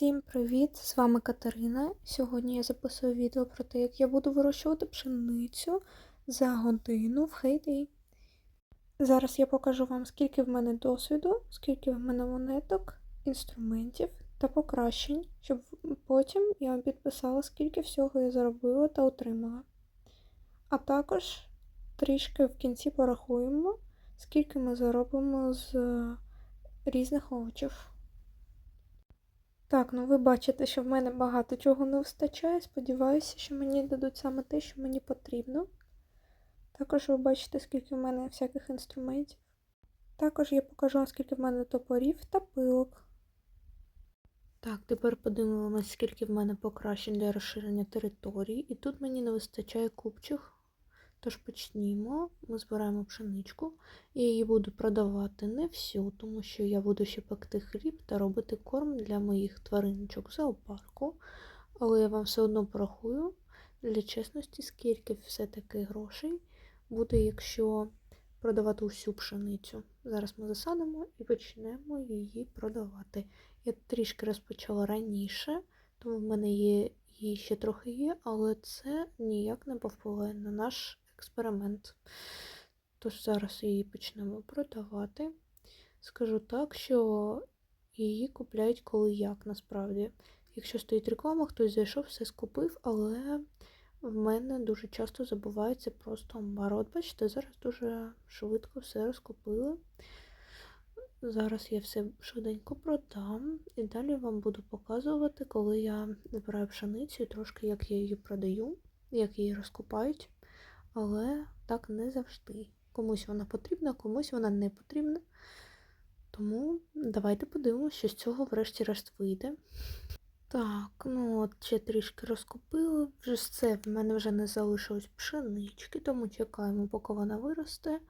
Всім привіт! З вами Катерина. Сьогодні я записую відео про те, як я буду вирощувати пшеницю за годину в Heyday. Зараз я покажу вам, скільки в мене досвіду, скільки в мене монеток, інструментів та покращень, щоб потім я вам підписала, скільки всього я заробила та отримала. А також трішки в кінці порахуємо, скільки ми заробимо з різних овочів. Так, ну ви бачите, що в мене багато чого не вистачає. Сподіваюся, що мені дадуть саме те, що мені потрібно. Також ви бачите, скільки в мене всяких інструментів. Також я покажу вам, скільки в мене топорів та пилок. Так, тепер подивимося, скільки в мене покращень для розширення території. І тут мені не вистачає купчих. Тож почнімо. Ми збираємо пшеничку. Я її буду продавати не всю, тому що я буду ще пекти хліб та робити корм для моїх твариночок в зоопарку. Але я вам все одно порахую для чесності, скільки все-таки грошей буде, якщо продавати усю пшеницю. Зараз ми засадимо і почнемо її продавати. Я трішки розпочала раніше, тому в мене є її ще трохи є, але це ніяк не повпливає на наш експеримент. Тож зараз її почнемо продавати. Скажу так, що її купляють коли як насправді. Якщо стоїть реклама, хтось зайшов, все скупив, але в мене дуже часто забувається просто амбар. Бачите, зараз дуже швидко все розкупили. Зараз я все швиденько продам і далі вам буду показувати, коли я збираю пшеницю трошки як я її продаю, як її розкупають. Але так не завжди. Комусь вона потрібна, комусь вона не потрібна. Тому давайте подивимося, що з цього врешті-решт вийде. Так, ну от ще трішки розкупили. Вже все, в мене вже не залишилось пшенички, тому чекаємо, поки вона виросте.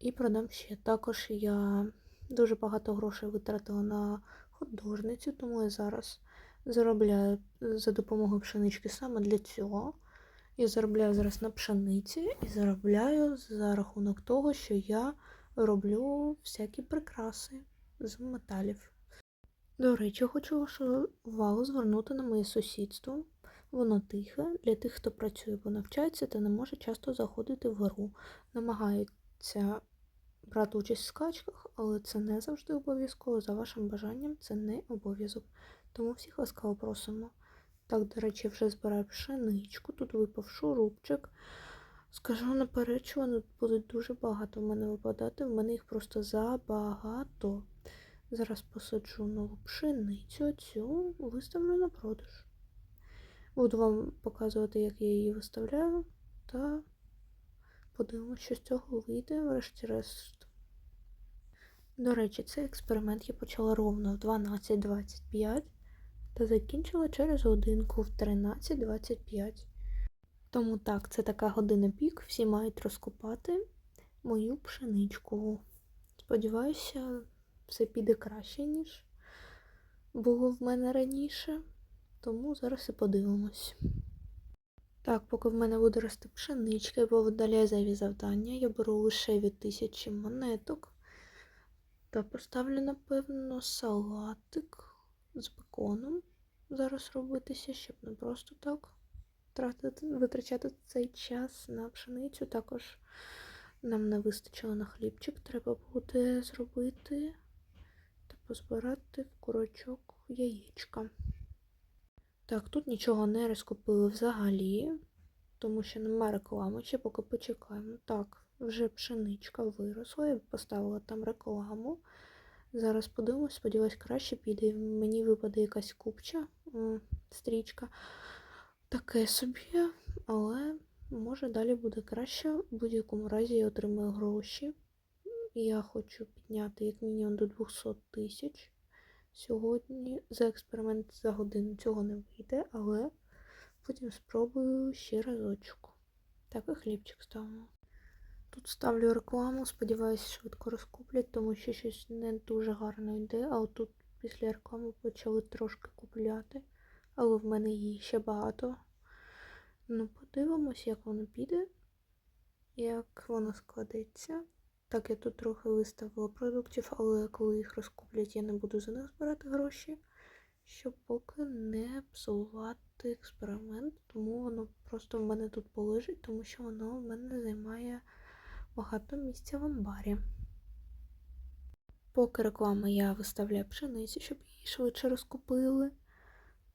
І продам ще. Також я дуже багато грошей витратила на художницю, тому я зараз заробляю за допомогою пшенички саме для цього. Я заробляю зараз на пшениці і заробляю за рахунок того, що я роблю всякі прикраси з металів. До речі, хочу вашу увагу звернути на моє сусідство. Воно тихе для тих, хто працює, бо навчається та не може часто заходити в гру. Намагається брати участь в скачках, але це не завжди обов'язково. За вашим бажанням, це не обов'язок. Тому всіх ласкаво просимо. Так, до речі, вже збираю пшеничку, тут випав шурупчик. Скажу наперед, що вони будуть дуже багато в мене випадати, в мене їх просто забагато. Зараз посаджу нову пшеницю, цю виставлю на продаж. Буду вам показувати, як я її виставляю, та подивимося, що з цього вийде, врешті-решт. До речі, цей експеримент я почала ровно в 12.25 та закінчила через годинку в 13.25. Тому так, це така година пік, всі мають розкопати мою пшеничку. Сподіваюся, все піде краще, ніж було в мене раніше. Тому зараз і подивимось. Так, поки в мене буде рости пшеничка, я повидаляю зайві завдання, я беру лише від тисячі монеток. Та поставлю, напевно, салатик з беконом зараз робитися, щоб не просто так тратити, витрачати цей час на пшеницю. Також нам не вистачило на хлібчик, треба буде зробити та позбирати в курочок яєчка. Так, тут нічого не розкупили взагалі, тому що нема реклами, ще поки почекаємо. Так, вже пшеничка виросла, я поставила там рекламу. Зараз подивимось, сподіваюсь, краще піде. Мені випаде якась купча стрічка. Таке собі, але може далі буде краще. В будь-якому разі я отримаю гроші. Я хочу підняти як мінімум до 200 тисяч. Сьогодні за експеримент за годину цього не вийде, але потім спробую ще разочок. Так і хлібчик ставимо. Тут ставлю рекламу, сподіваюся, швидко розкуплять, тому що щось не дуже гарно йде. А отут після реклами почали трошки купляти, але в мене її ще багато. Ну, подивимось, як воно піде, як воно складеться. Так, я тут трохи виставила продуктів, але коли їх розкуплять, я не буду за них збирати гроші. щоб поки не псувати експеримент, тому воно просто в мене тут полежить, тому що воно в мене займає багато місця в амбарі. Поки реклама я виставляю пшеницю, щоб її швидше розкупили.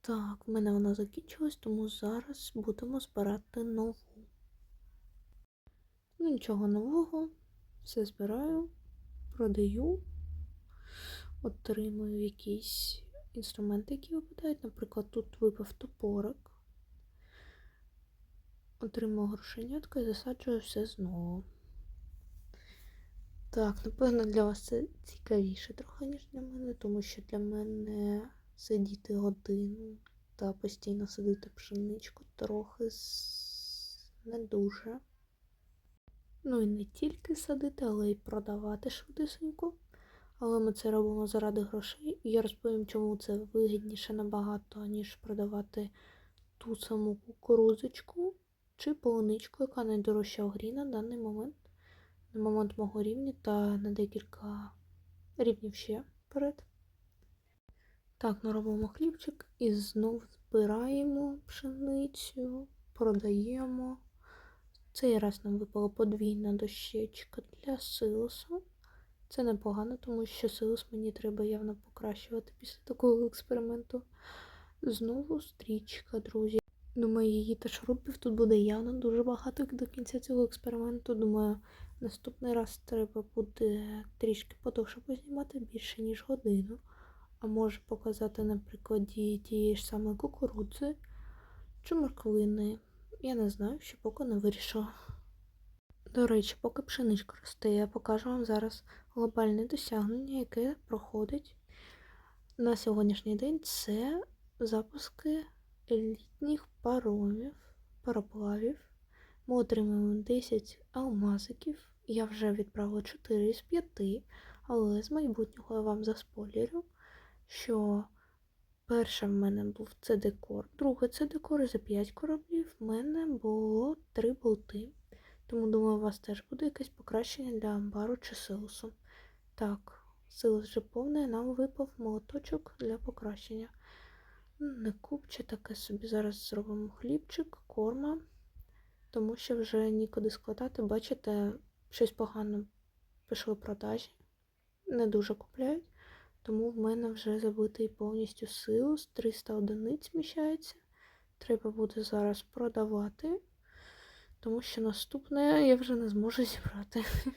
Так, в мене вона закінчилась, тому зараз будемо збирати нову. Ну, нічого нового, все збираю, продаю, отримую якісь інструменти, які випадають. Наприклад, тут випав топорик. Отримую грошенятку і засаджую все знову. Так, напевно, для вас це цікавіше трохи, ніж для мене, тому що для мене сидіти годину та постійно садити пшеничку трохи не дуже. Ну і не тільки садити, але й продавати швидесенько. Але ми це робимо заради грошей. І я розповім, чому це вигідніше набагато, ніж продавати ту саму кукурузочку чи полуничку, яка найдорожча в грі на даний момент. На момент мого рівня та на декілька рівнів ще вперед. Так, ми робимо хлібчик і знов збираємо пшеницю, продаємо. Цей раз нам випала подвійна дощечка для силосу. Це непогано, тому що силос мені треба явно покращувати після такого експерименту. Знову стрічка, друзі. Думаю, її та шурупів тут буде явно дуже багато до кінця цього експерименту. Думаю, наступний раз треба буде трішки подовше познімати, більше ніж годину. А може показати на прикладі тієї ж самої кукурудзи чи морквини. Я не знаю, ще поки не вирішила. До речі, поки пшеничка росте, я покажу вам зараз глобальне досягнення, яке проходить на сьогоднішній день. Це запуски елітніх паромів, пароплавів. Ми отримуємо 10 алмазиків. Я вже відправила 4 з 5, але з майбутнього я вам заспойлерю, що перше в мене був це декор, друге це декор за 5 кораблів в мене було 3 болти. Тому, думаю, у вас теж буде якесь покращення для амбару чи силосу. Так, силос вже повний, нам випав молоточок для покращення. Не купче таке собі. Зараз зробимо хлібчик, корма, тому що вже нікуди складати. Бачите, щось погано пішли продажі. Не дуже купляють. Тому в мене вже забитий повністю силос, 300 одиниць зміщається. Треба буде зараз продавати тому що наступне я вже не зможу зібрати.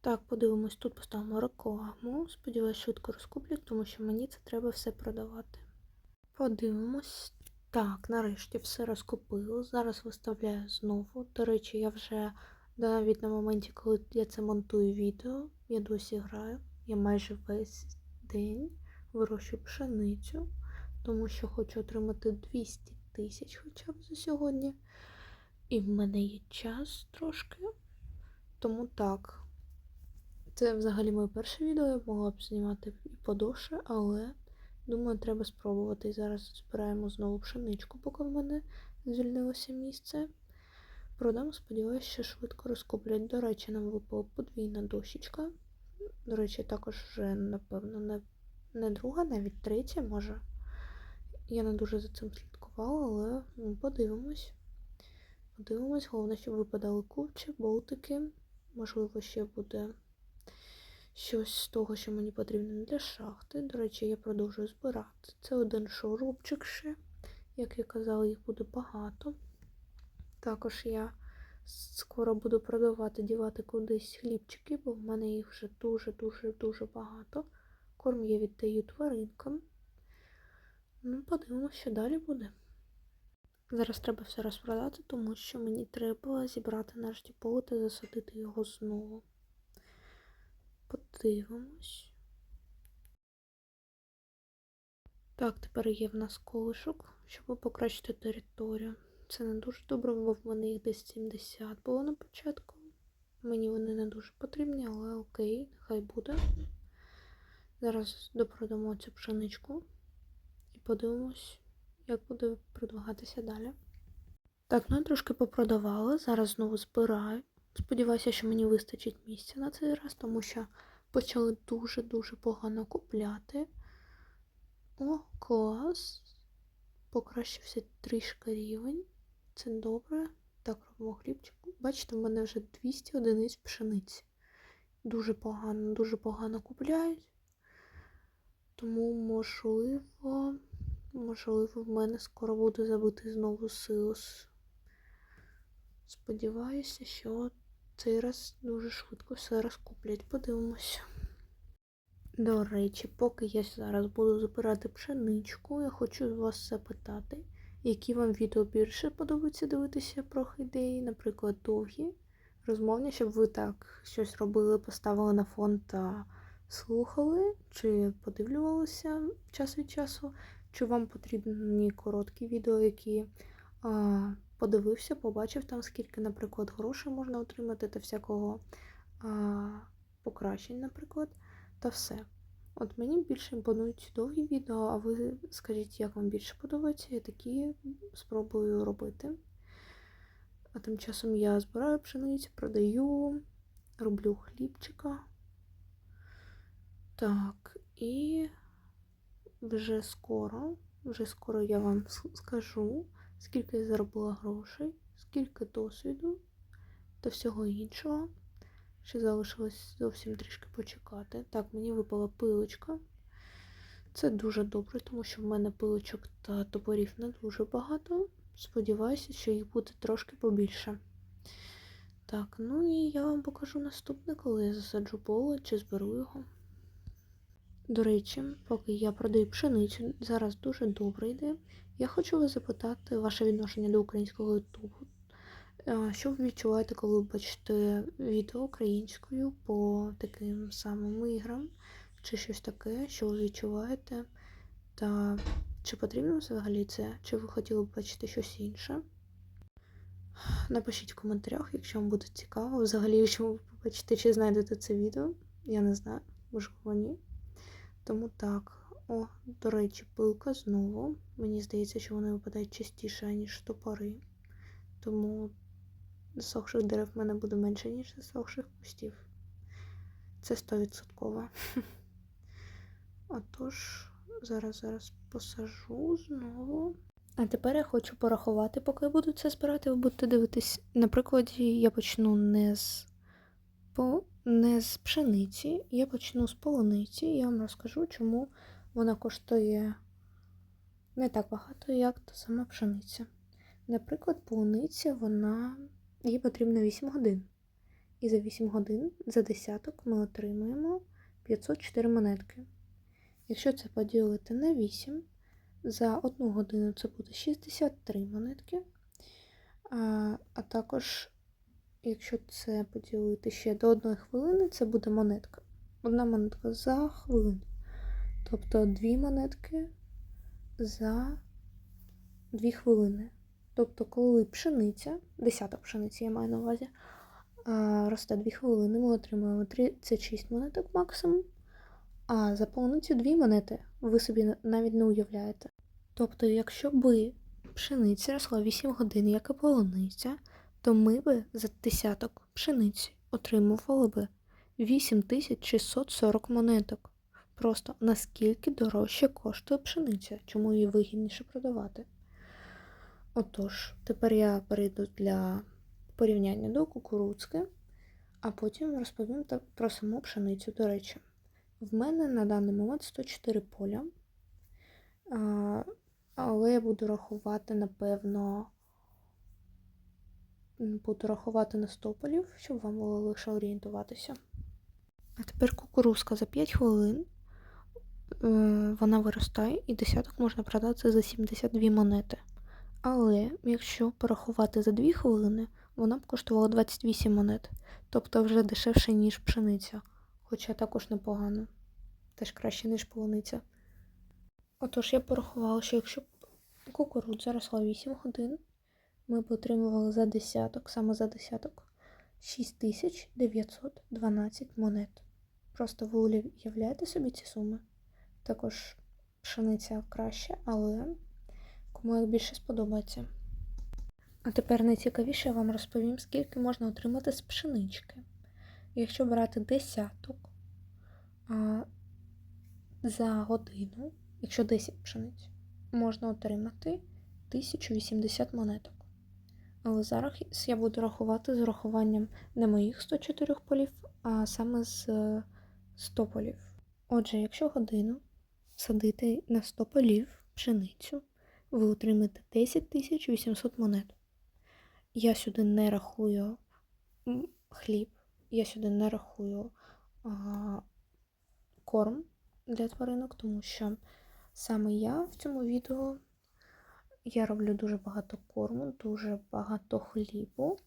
Так, подивимось, тут поставимо рекламу. Сподіваюсь, швидко розкуплять, тому що мені це треба все продавати. Подивимось. Так, нарешті все розкупили. Зараз виставляю знову. До речі, я вже навіть на моменті, коли я це монтую відео, я досі граю. Я майже весь день вирощую пшеницю, тому що хочу отримати 200 тисяч хоча б за сьогодні. І в мене є час трошки. Тому так. Це взагалі моє перше відео, я могла б знімати і подовше, але думаю, треба спробувати. Зараз збираємо знову пшеничку, поки в мене звільнилося місце. Продам, сподіваюся, що швидко розкуплять. До речі, нам випала подвійна дощечка. До речі, також вже, напевно, не, не друга, навіть третя, може. Я не дуже за цим слідкувала, але ну, подивимось. Подивимось, головне, щоб випадали купчі, болтики. Можливо, ще буде щось з того, що мені потрібно для шахти. До речі, я продовжую збирати. Це один шурупчик ще. Як я казала, їх буде багато. Також я скоро буду продавати, дівати кудись хлібчики, бо в мене їх вже дуже-дуже-дуже багато. Корм я віддаю тваринкам. Ну, подивимося, що далі буде. Зараз треба все розпродати, тому що мені треба зібрати нарешті поле та засадити його знову. Подивимось. Так, тепер є в нас колишок, щоб покращити територію. Це не дуже добре, бо в мене їх десь 70 було на початку. Мені вони не дуже потрібні, але окей, нехай буде. Зараз допродамо цю пшеничку і подивимось, як буде продвигатися далі. Так, ну я трошки попродавала, зараз знову збираю. Сподіваюся, що мені вистачить місця на цей раз, тому що почали дуже-дуже погано купляти. О, клас. Покращився трішки рівень. Це добре. Так, робимо хлібчик. Бачите, в мене вже 200 одиниць пшениці. Дуже погано, дуже погано купляють. Тому, можливо, можливо, в мене скоро буде забитий знову силос. Сподіваюся, що цей раз дуже швидко все розкуплять. Подивимося. До речі, поки я зараз буду збирати пшеничку, я хочу вас запитати, які вам відео більше подобається дивитися про хейдеї, наприклад, довгі, розмовні, щоб ви так щось робили, поставили на фон та слухали, чи подивлювалися час від часу, чи вам потрібні короткі відео, які подивився, побачив там, скільки, наприклад, грошей можна отримати та всякого а, покращень, наприклад, та все. От мені більше імпонують довгі відео, а ви скажіть, як вам більше подобається, я такі спробую робити. А тим часом я збираю пшеницю, продаю, роблю хлібчика. Так, і вже скоро, вже скоро я вам скажу, скільки я заробила грошей, скільки досвіду та всього іншого. Ще залишилось зовсім трішки почекати. Так, мені випала пилочка. Це дуже добре, тому що в мене пилочок та топорів не дуже багато. Сподіваюся, що їх буде трошки побільше. Так, ну і я вам покажу наступне, коли я засаджу поле чи зберу його. До речі, поки я продаю пшеницю, зараз дуже добре йде. Я хочу вас запитати ваше відношення до українського ютубу. Що ви відчуваєте, коли ви бачите відео українською по таким самим іграм, чи щось таке, що ви відчуваєте? Та чи потрібно взагалі це? Чи ви хотіли б бачити щось інше? Напишіть в коментарях, якщо вам буде цікаво. Взагалі, якщо ви побачите, чи знайдете це відео. Я не знаю, можливо, ні. Тому так. О, до речі, пилка знову. Мені здається, що вони випадають частіше, ніж топори. Тому засохших дерев в мене буде менше, ніж засохших кустів. Це 100%. Отож, зараз зараз посажу знову. А тепер я хочу порахувати, поки я буду це збирати, ви будете дивитись. На прикладі я почну не з, по, не з пшениці, я почну з полуниці. Я вам розкажу, чому вона коштує не так багато, як та сама пшениця. Наприклад, полуниця, вона їй потрібно 8 годин. І за 8 годин за десяток ми отримуємо 504 монетки. Якщо це поділити на 8, за 1 годину це буде 63 монетки. А, а також, якщо це поділити ще до 1 хвилини, це буде монетка. Одна монетка за хвилину. Тобто 2 монетки за 2 хвилини. Тобто, коли пшениця, десяток пшениці я маю на увазі, росте 2 хвилини, ми отримуємо 36 монеток максимум. А за полуницю 2 монети ви собі навіть не уявляєте. Тобто, якщо би пшениця росла 8 годин, як і полуниця, то ми би за десяток пшениці отримували би 8640 монеток. Просто наскільки дорожче коштує пшениця, чому її вигідніше продавати. Отож, тепер я перейду для порівняння до кукурудзки, а потім розповім про саму пшеницю. До речі, в мене на даний момент 104 поля, але я буду рахувати, напевно, буду рахувати на 100 полів, щоб вам було легше орієнтуватися. А тепер кукурузка за 5 хвилин. Е, Вона виростає і десяток можна продати за 72 монети. Але якщо порахувати за 2 хвилини, вона б коштувала 28 монет, тобто вже дешевше, ніж пшениця, хоча також непогано, теж краще, ніж полуниця. Отож, я порахувала, що якщо кукурудза росла 8 годин, ми б отримували за десяток, саме за десяток, 6912 монет. Просто ви уявляєте собі ці суми? Також пшениця краще, але кому як більше сподобається. А тепер найцікавіше я вам розповім, скільки можна отримати з пшенички. Якщо брати десяток а, за годину, якщо 10 пшениць, можна отримати 1080 монеток. Але зараз я буду рахувати з урахуванням не моїх 104 полів, а саме з е, 100 полів. Отже, якщо годину садити на 100 полів пшеницю, ви отримаєте 10 800 монет. Я сюди не рахую хліб, я сюди не рахую а, корм для тваринок, тому що саме я в цьому відео я роблю дуже багато корму, дуже багато хлібу,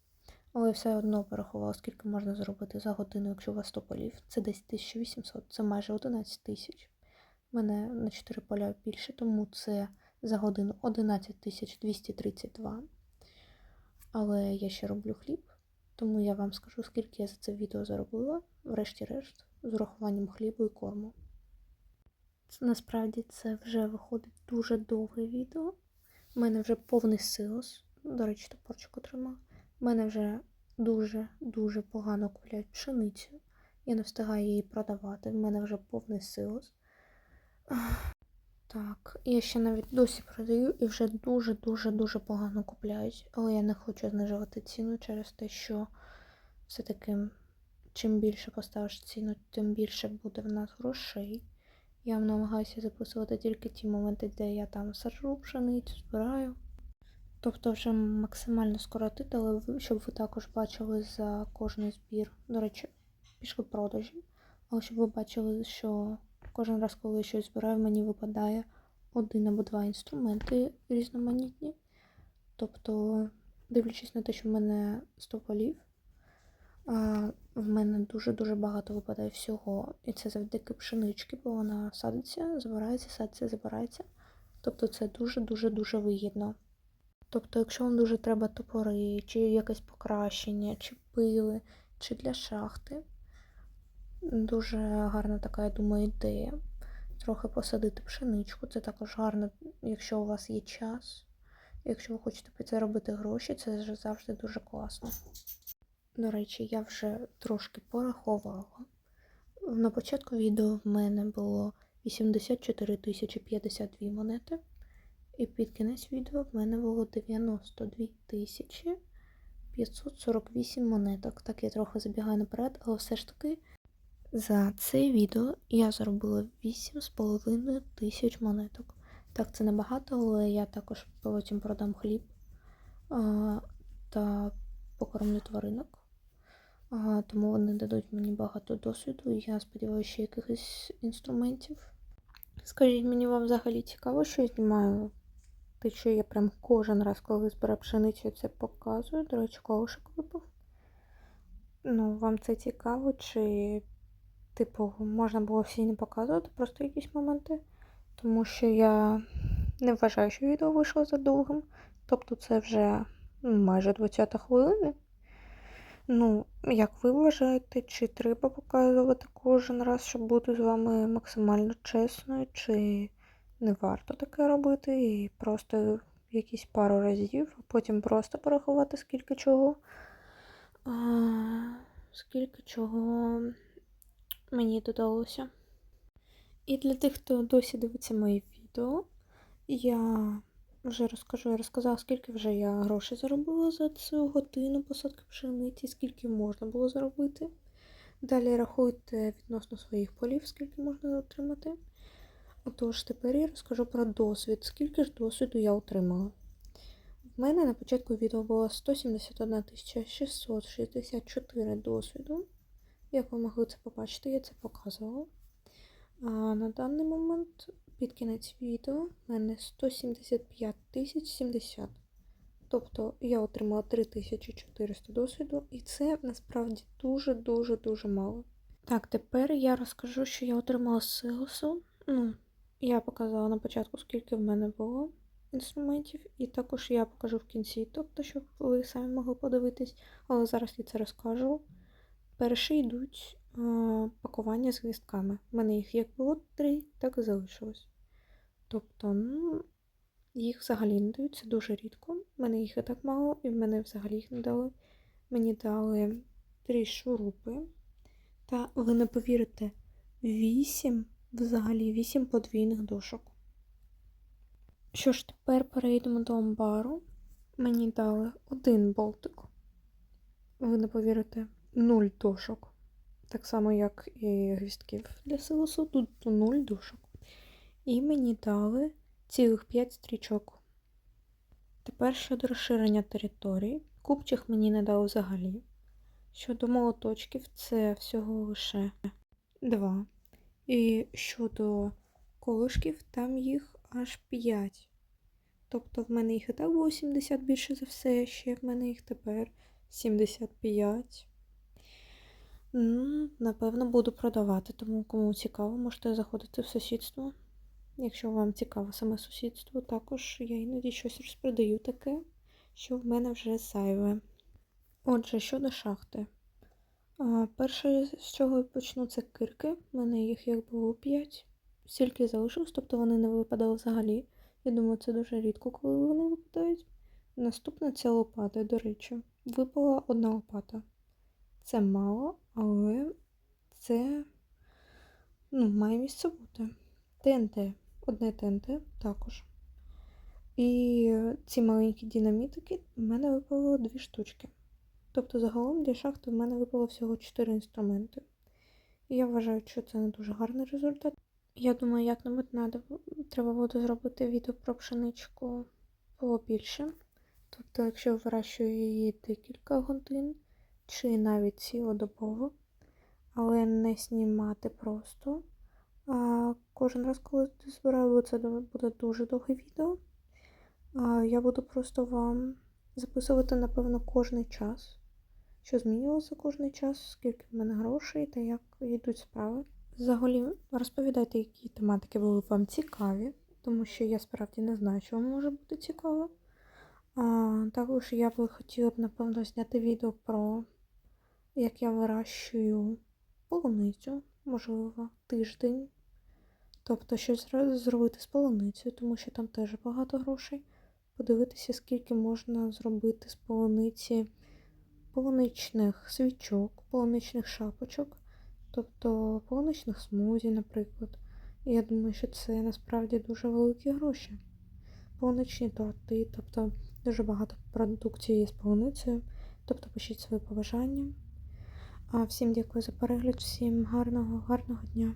але все одно порахувала, скільки можна зробити за годину, якщо у вас 100 полів. Це десь 1800, це майже 11 тисяч. У мене на 4 поля більше, тому це за годину 11 232. Але я ще роблю хліб, тому я вам скажу, скільки я за це відео заробила, врешті-решт, з урахуванням хлібу і корму. Це, насправді це вже виходить дуже довге відео. У мене вже повний силос. До речі, топорчик отримав. У мене вже дуже-дуже погано куплять пшеницю. Я не встигаю її продавати. В мене вже повний силос. Так, я ще навіть досі продаю і вже дуже-дуже-дуже погано купляють. Але я не хочу знижувати ціну через те, що все-таки чим більше поставиш ціну, тим більше буде в нас грошей. Я намагаюся записувати тільки ті моменти, де я там саджу пшеницю, збираю. Тобто вже максимально скоротити, але щоб ви також бачили за кожний збір. До речі, пішли продажі. Але щоб ви бачили, що кожен раз, коли я щось збираю, мені випадає один або два інструменти різноманітні. Тобто, дивлячись на те, що в мене 100 полів, в мене дуже-дуже багато випадає всього. І це завдяки пшенички, бо вона садиться, збирається, садиться, збирається. Тобто це дуже-дуже-дуже вигідно. Тобто, якщо вам дуже треба топори, чи якесь покращення, чи пили, чи для шахти, дуже гарна така, я думаю, ідея. Трохи посадити пшеничку. Це також гарно, якщо у вас є час. Якщо ви хочете під це робити гроші, це завжди дуже класно. До речі, я вже трошки порахувала. На початку відео в мене було 84 тисячі 52 монети. І під кінець відео в мене було 92 тисячі 548 монеток. Так, я трохи забігаю наперед, але все ж таки за це відео я заробила 8,5 тисяч монеток. Так, це небагато, але я також потім продам хліб а, та покормлю тваринок. А, тому вони дадуть мені багато досвіду, і я сподіваюся, ще якихось інструментів. Скажіть, мені вам взагалі цікаво, що я знімаю те, що я прям кожен раз, коли збираю пшеницю, це показую. До речі, колошик випав. Ну, вам це цікаво, чи, типу, можна було всі не показувати, просто якісь моменти. Тому що я не вважаю, що відео вийшло за довгим. Тобто це вже ну, майже 20 хвилини. Ну, як ви вважаєте, чи треба показувати кожен раз, щоб бути з вами максимально чесною, чи не варто таке робити і просто якісь пару разів, а потім просто порахувати скільки чого. А, скільки чого мені додалося. І для тих, хто досі дивиться мої відео, я вже розкажу, я розказала, скільки вже я грошей заробила за цю годину посадки пшениці, скільки можна було заробити. Далі рахуйте відносно своїх полів, скільки можна отримати. Отож, тепер я розкажу про досвід. Скільки ж досвіду я отримала? В мене на початку відео було 171 664 досвіду. Як ви могли це побачити, я це показувала. А на даний момент, під кінець відео, в мене 175 тисяч 70. Тобто я отримала 3400 досвіду, і це насправді дуже-дуже-дуже мало. Так, тепер я розкажу, що я отримала силосу. Ну, я показала на початку, скільки в мене було інструментів, і також я покажу в кінці, тобто, щоб ви самі могли подивитись, але зараз я це розкажу. Перші йдуть е, пакування з гвістками. У мене їх як було три, так і залишилось. Тобто, ну, їх взагалі не дають, це дуже рідко. У мене їх і так мало, і в мене взагалі їх не дали. Мені дали три шурупи. Та ви не повірите, вісім, взагалі вісім подвійних дошок. Що ж, тепер перейдемо до амбару. Мені дали один болтик. Ви не повірите, нуль дошок. Так само, як і гвістків для силосу, тут нуль дошок. І мені дали цілих 5 стрічок. Тепер щодо розширення території. Купчих мені не дали взагалі. Щодо молоточків, це всього лише два. І щодо колишків, там їх аж 5. Тобто в мене їх і так було 70 більше за все, ще в мене їх тепер 75. Ну, напевно, буду продавати, тому кому цікаво, можете заходити в сусідство. Якщо вам цікаво саме сусідство, також я іноді щось розпродаю таке, що в мене вже зайве. Отже, щодо шахти. А, перше, з чого я почну, це кирки. У мене їх як було 5. Стільки залишилось, тобто вони не випадали взагалі. Я думаю, це дуже рідко, коли вони випадають. Наступне це лопати, до речі. Випала одна лопата. Це мало, але це ну, має місце бути. ТНТ. Одне ТНТ також. І ці маленькі динамітики в мене випало дві штучки. Тобто загалом для шахти в мене випало всього 4 інструменти. І я вважаю, що це не дуже гарний результат. Я думаю, як-небудь надо, треба буде зробити відео про пшеничку побільше. Тобто, якщо вирощую її декілька годин, чи навіть цілодобово, але не знімати просто. А кожен раз, коли ти збираю, бо це буде дуже довге відео. А я буду просто вам записувати, напевно, кожний час, що змінювалося кожний час, скільки в мене грошей та як йдуть справи. Взагалі, розповідайте, які тематики були вам цікаві, тому що я справді не знаю, що вам може бути цікаво. А, також я би хотіла б, напевно, зняти відео про як я вирощую полуницю, можливо, тиждень. Тобто щось зробити з полуницею, тому що там теж багато грошей. Подивитися, скільки можна зробити з полуниці полуничних свічок, полуничних шапочок, тобто полуничних смузі, наприклад. Я думаю, що це насправді дуже великі гроші. Полуничні торти, тобто дуже багато продукції з полуницею. Тобто пишіть свої побажання. А всім дякую за перегляд, всім гарного, гарного дня.